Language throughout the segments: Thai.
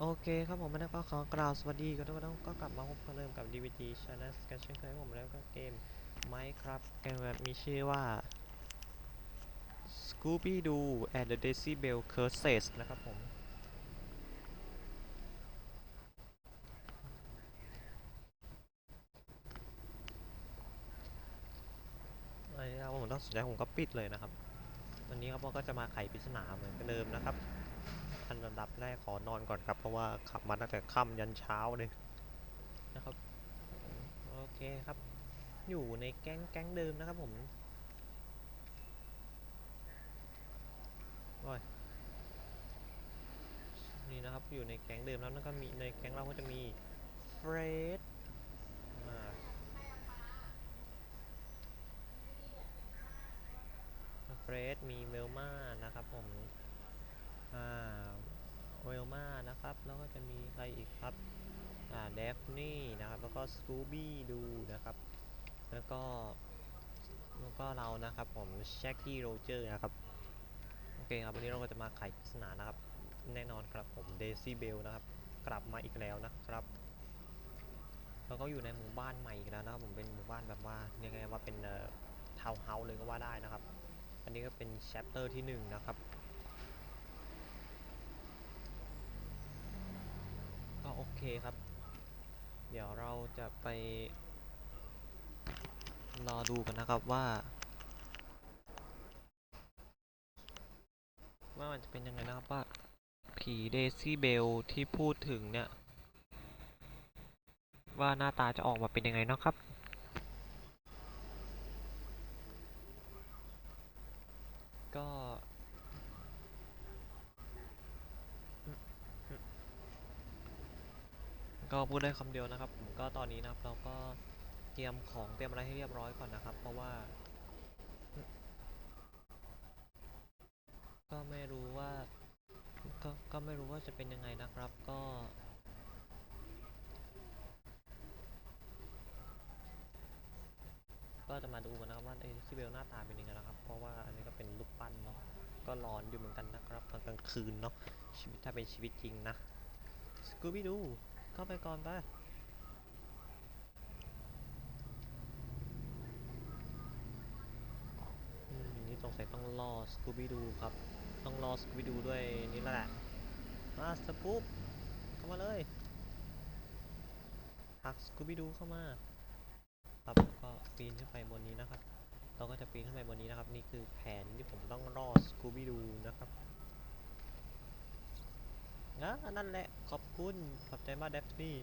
โอเคครับผมแล้วก็ขอกล่าวสวัสดีกันทุกท่านก็กลับมาพบกันเริ่มกับ DVT Channel กันเช่นเคยผมแล้วก็เกม Minecraft เกมแบบมีชื่อว่า Scooby Doo and the Decibel Curses นะครับผม อันนี้ครับผมต้องสุดท้ายผมก็ปิดเลยนะครับ วันนี้ครับผมก็จะมาไขปริศนาเหมือนเดิมนะครับ อันดับแรกขอนอนก่อนครับ เพราะว่าขับมาตั้งแต่ค่ำยันเช้าเลยนะครับ โอเคครับ อยู่ในแก๊งแก๊งเดิมนะครับผมโอ้ยนี่นะครับอยู่ในแก๊งเดิมแล้วแล้วก็มีในแก๊งเราก็จะมีเฟรดเฟรดมีเมลมานะครับผม อ่า เวลมานะครับ แล้วก็จะมีใครอีกครับอ่าเดฟนี่นะครับ แล้วก็สกูบี้ดูนะครับ แล้วก็ แล้วก็เรานะครับผมแช็กกี้โรเจอร์นะครับ โอเคครับ วันนี้เราก็จะมาไขปริศนานะครับ แน่นอนครับผมเดซี่เบลนะครับ กลับมาอีกแล้วนะครับแล้วก็อยู่ในหมู่บ้านใหม่อีกแล้วนะครับผมเป็นหมู่บ้านแบบว่าเรียกไงว่าเป็นเอ่อทาวน์เฮาส์เลยก็ว่าได้นะครับ อันนี้ก็เป็นแชปเตอร์ที่หนึ่งนะครับ โอเคครับ เดี๋ยวเราจะไป รอดูกันนะครับว่า ว่ามันจะเป็นยังไงนะครับว่า ผีเดซี่เบลที่พูดถึงเนี่ย ว่าหน้าตาจะออกมาเป็นยังไงนะครับ ก็ ก็พูดได้คำเดียวนะครับผมก็ตอนนี้นะครับเราก็เตรียมของเตรียมอะไรให้เรียบร้อยก่อนนะครับ เพราะว่า ก็ไม่รู้ว่าก็ก็ไม่รู้ว่าจะเป็นยังไงนะครับก็ก็จะมาดูกันนะครับว่าเอซิเบลหน้าตาเป็นยังไงนะครับ เพราะว่าอันนี้ก็เป็นรูปปั้นเนาะก็ร้อนอยู่เหมือนกันนะครับตอนกลางคืนเนาะชีวิตถ้าเป็นชีวิตจริงนะสกูบี้ดู เข้าไปก่อนไปนี่สงสัยต้องรอสกูบี้ดูครับ ต้องรอสกูบี้ดูด้วยนี่แหละ มาสกูปเข้ามาเลยผลักสกูบี้ดูเข้ามาครับก็ปีนขึ้นไปบนนี้นะครับ เราก็จะปีนขึ้นไปบนนี้นะครับ นี่คือแผนที่ผมต้องรอสกูบี้ดูนะครับ นะนั่นแหละขอบคุณขอบใจมากเดฟนี่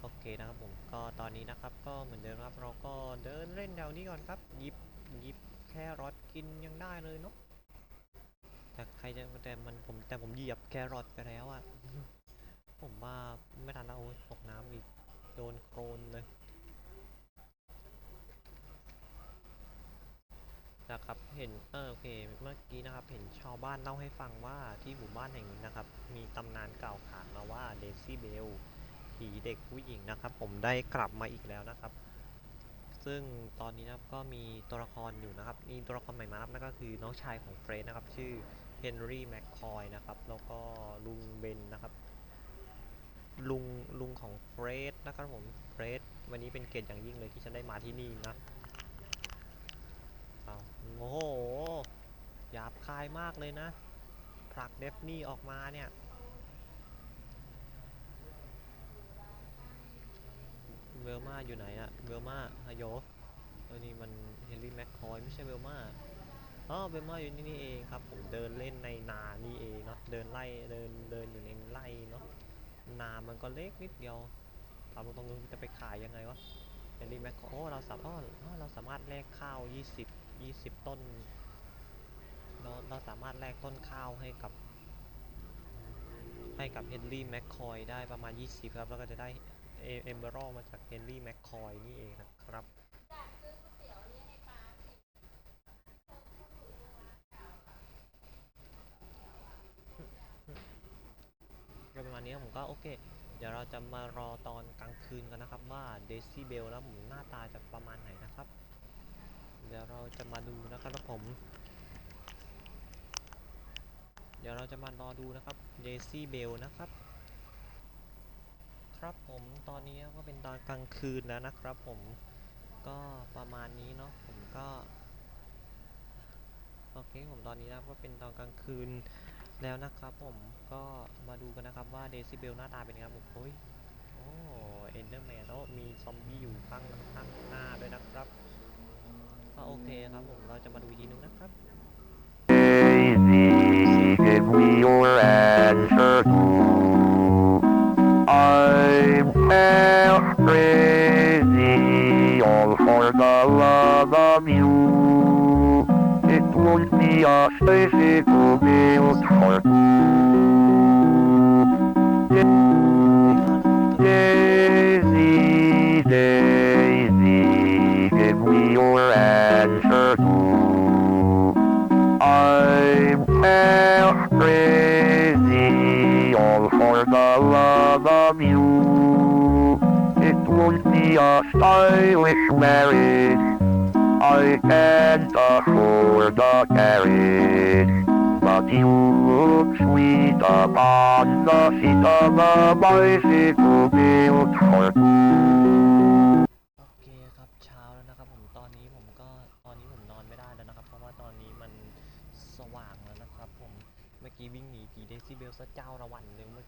โอเคนะครับผมก็ตอนนี้นะครับก็เหมือนเดิมครับเราก็เดินเล่นแถวนี้ก่อนครับหยิบหยิบแครอทกินยังได้เลยเนาะแต่ใครจะแต่มันผมแต่ผมเหยียบแครอทไปแล้วอะผมว่าไม่ทันแล้วโอ้ตกน้ำอีกโดนโคลนเลย นะครับเห็นเออโอเคเมื่อกี้นะครับเห็นชาวบ้านเล่าให้ฟังว่าที่หมู่บ้านแห่งนี้นะครับ มีตำนานกล่าวขานมาว่าเดซี่เบลผีเด็กผู้หญิงนะครับ ผมได้กลับมาอีกแล้วนะครับ ซึ่งตอนนี้นะครับก็มีตัวละครอยู่นะครับ มีตัวละครใหม่มารับนั่นก็คือน้องชายของเฟรดนะครับ ชื่อเฮนรี่แมคคอยนะครับแล้วก็ลุงเบนนะครับลุงลุงของเฟรดนะครับผมเฟรดวันนี้เป็นเกียรติอย่างยิ่งเลยที่ฉันได้มาที่นี่นะ โอ้โหหยาบคายมากเลยนะ ผลักเดฟนี่ออกมาเนี่ย เวลมาอยู่ไหนอะเวลมาฮโหลเออนี่มันเฮนรี่แมคคอยไม่ใช่เวลมาอ๋อเวลมาอยู่นี่นี่เองครับ ผมเดินเล่นในนานี่เองเนาะ เดินไล่ เดิน เดินอยู่ในไร่เนาะ นามันก็เล็กนิดเดียวถามตรงๆจะไปขายยังไงวะเฮนรี่แมคคอยโอ้เราสามารถเราสามารถแลกข้าว 20 20 ต้น เราเราสามารถแลกต้นข้าวให้กับ ให้กับเฮนรี่แมคคอยได้ประมาณ 20 ครับ แล้วก็จะได้เอเมเบอรัลมาจากเฮนรี่แมคคอยนี่เองนะครับก็ประมาณนี้ผมก็โอเค เดี๋ยวเราจะมารอตอนกลางคืนกันนะครับว่าเดซี่เบลแล้วผมหน้าตาจะประมาณไหนนะครับ เดี๋ยวเราจะมาดูนะครับผม เดี๋ยวเราจะมารอดูนะครับเดซี่เบลนะครับ ครับผมตอนนี้ก็เป็นตอนกลางคืนแล้วนะครับผมก็ประมาณนี้เนาะผมก็โอเคผมตอนนี้นะก็เป็นตอนกลางคืนแล้วนะครับผมก็มาดูกันนะครับว่าเดซิเบลหน้าตาเป็นยังไงครับผมโอ้ยโอ้เอนเดอร์แมนโอ้มีซอมบี้อยู่ข้างข้างหน้าด้วยนะครับ ก็โอเคครับผมเราจะมาดูอีกทีนึงนะครับ Daisy, give me your answer. I'm half crazy, all for the love of you. It won't be a spaceship built for Daisy, I'm crazy, all for the love of you. It won't be a stylish marriage. I can't afford a carriage. But you look sweet upon the seat of a bicycle built for โ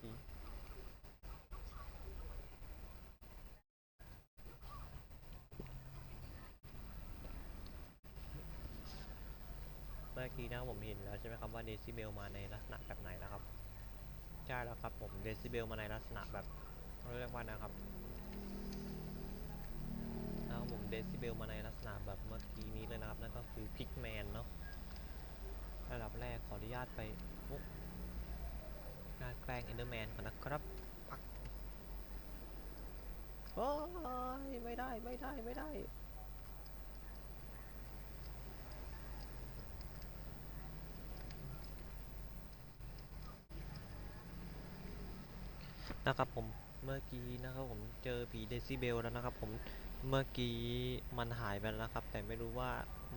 ระวันเมื่อกี้นะผมเห็นแล้วใช่ไหมครับว่าเดซิเบลมาในลักษณะแบบไหนนะครับ ใช่แล้วครับผมเดซิเบลมาในลักษณะแบบเรียกว่านะครับนะครับผมเดซิเบลมาในลักษณะแบบเมื่อกี้นี้เลยนะครับนั่นก็คือพิกแมนเนาะระดับแรกขออนุญาตไปโอ๊ะงาแกล้งเอนเดอร์แมนก่อนนะครับปักโอ้ยไม่ได้ไม่ได้ไม่ได้นะครับผมเมื่อกี้นะครับผมเจอผีเดซิเบลแล้วนะครับผมเมื่อกี้มันหายไปแล้วนะครับ แต่ไม่รู้ว่า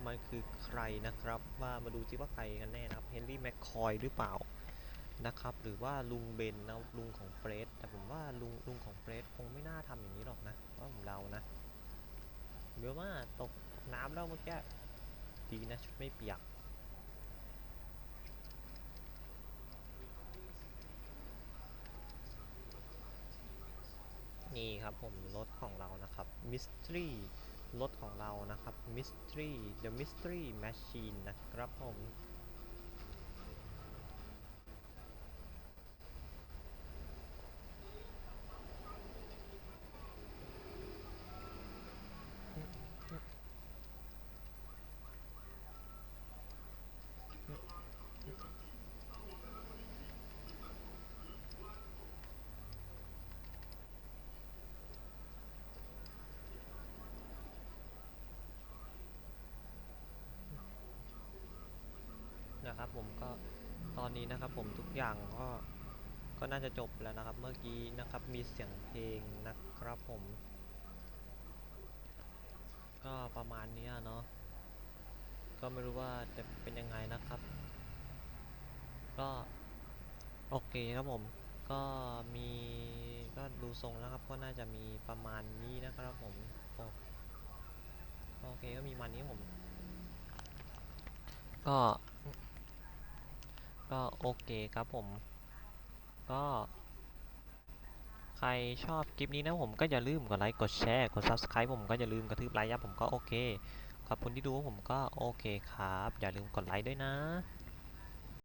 มันคือใครนะครับ ว่ามาดูซิว่าใครกันแน่นะครับเฮนรี่แมคคอยหรือเปล่า นะครับ หรือว่าลุงเบนนะลุงของเฟรดแต่ผมว่าลุงลุงของเฟรดคงไม่น่าทำอย่างนี้หรอกนะว่าผมเดานะเบลมาตกน้ำแล้วเมื่อกี้ดีนะชุดไม่เปียกนี่ครับผมรถของเรานะครับ Mystery รถของเรานะครับ Mystery The Mystery Machine นะครับผม นะครับ ผมก็ตอนนี้นะครับ ผมทุกอย่างก็ก็น่าจะจบแล้วนะครับ เมื่อกี้นะครับมีเสียงเพลงนะครับผม ก็ประมาณนี้เนาะก็ไม่รู้ว่าจะเป็นยังไงนะครับ ก็โอเคครับผม ก็มีก็ดูทรงแล้วครับ ก็น่าจะมีประมาณนี้นะครับผมโอเคก็มีมาณนี้ผม ก็ ก็โอเคครับผม ก็ ใครชอบคลิปนี้นะผมก็อย่าลืมกดไลค์ กดแชร์ กด subscribe ผมก็อย่าลืมกระทืบไลค์ยับผมก็โอเค ขอบคุณที่ดูผมก็โอเคครับ อย่าลืมกดไลค์ด้วยนะ